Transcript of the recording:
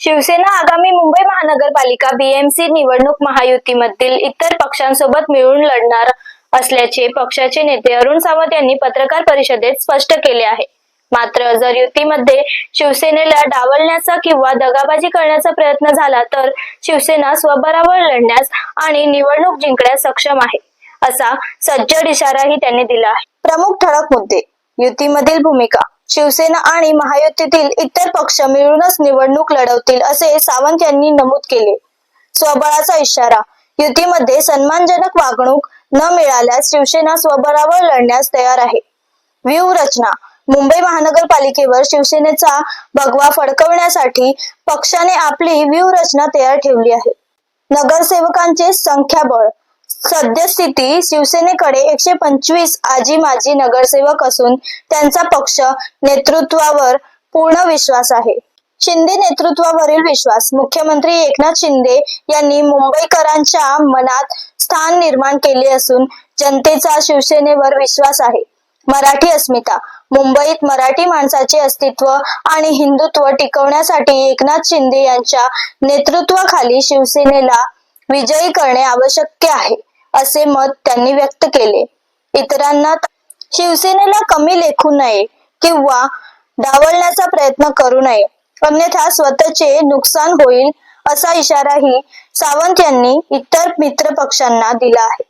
शिवसेना आगामी मुंबई महानगरपालिका बीएमसी निवडणूक महायुतीमधील इतर पक्षांसोबत मिळून लढणार असल्याचे पक्षाचे नेते अरुण सावंत यांनी पत्रकार परिषदेत स्पष्ट केले आहे. मात्र जर युतीमध्ये शिवसेनेला डावलण्याचा किंवा दगाबाजी करण्याचा प्रयत्न झाला तर शिवसेना स्वबरावर लढण्यास आणि निवडणूक जिंकण्यास सक्षम आहे असा सज्जड इशाराही त्यांनी दिला आहे. प्रमुख ठळक मुद्दे युतीमधील भूमिका शिवसेना आणि महायुतीतील इतर पक्ष मिळूनच निवडणूक लढवतील असे सावंत यांनी नमूद केले. स्वबळाचा इशारा युतीमध्ये सन्मानजनक वागणूक न मिळाल्यास शिवसेना स्वबळावर लढण्यास तयार आहे. व्यूहरचना मुंबई महानगरपालिकेवर शिवसेनेचा भगवा फडकवण्यासाठी पक्षाने आपली व्यूहरचना तयार ठेवली आहे. नगरसेवकांचे संख्याबळ सद्यस्थिती शिवसेनेकडे एकशे पंचवीस आजी माजी नगरसेवक असून त्यांचा पक्ष नेतृत्वावर पूर्ण विश्वास आहे. शिंदे नेतृत्वावरील विश्वास मुख्यमंत्री एकनाथ शिंदे यांनी मुंबईकरांच्या मनात स्थान निर्माण केले असून जनतेचा शिवसेनेवर विश्वास आहे. मराठी अस्मिता मुंबईत मराठी माणसाचे अस्तित्व आणि हिंदुत्व टिकवण्यासाठी एकनाथ शिंदे यांच्या नेतृत्वाखाली शिवसेनेला विजयी करणे आवश्यक आहे. असे मत त्यांनी व्यक्त केले. इतरांना शिवसेनेला कमी लेखू नये किंवा डावलण्याचा प्रयत्न करू नये. अन्यथा स्वतःचे नुकसान होईल असा इशाराही सावंत यांनी इतर मित्र पक्षांना दिला आहे.